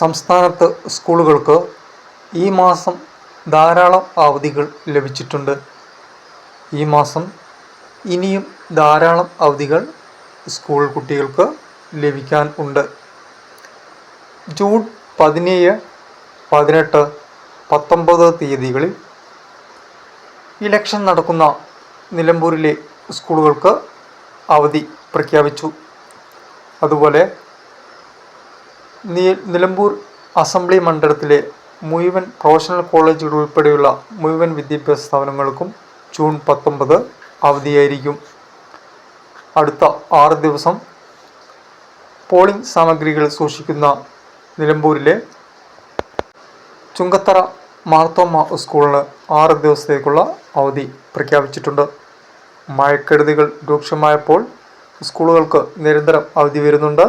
സംസ്ഥാനത്ത് സ്കൂളുകൾക്ക് ഈ മാസം ധാരാളം അവധികൾ ലഭിച്ചിട്ടുണ്ട്. ഈ മാസം ഇനിയും ധാരാളം അവധികൾ സ്കൂൾ കുട്ടികൾക്ക് ലഭിക്കാൻ ഉണ്ട്. ജൂൺ പതിനേഴ് പതിനെട്ട് പത്തൊമ്പത് തീയതികളിൽ ഇലക്ഷൻ നടക്കുന്ന നിലമ്പൂരിലെ സ്കൂളുകൾക്ക് അവധി പ്രഖ്യാപിച്ചു. അതുപോലെ നിലമ്പൂർ അസംബ്ലി മണ്ഡലത്തിലെ മുഴുവൻ പ്രൊഫഷണൽ കോളേജുകൾ ഉൾപ്പെടെയുള്ള മുഴുവൻ വിദ്യാഭ്യാസ സ്ഥാപനങ്ങൾക്കും ജൂൺ പത്തൊമ്പത് അവധിയായിരിക്കും. അടുത്ത ആറ് ദിവസം പോളിംഗ് സാമഗ്രികൾ സൂക്ഷിക്കുന്ന നിലമ്പൂരിലെ ചുങ്കത്തറ മാർത്തോമ സ്കൂളിന് ആറ് ദിവസത്തേക്കുള്ള അവധി പ്രഖ്യാപിച്ചിട്ടുണ്ട്. മഴക്കെടുതികൾ രൂക്ഷമായപ്പോൾ സ്കൂളുകൾക്ക് നിരന്തരം അവധി വരുന്നുണ്ട്.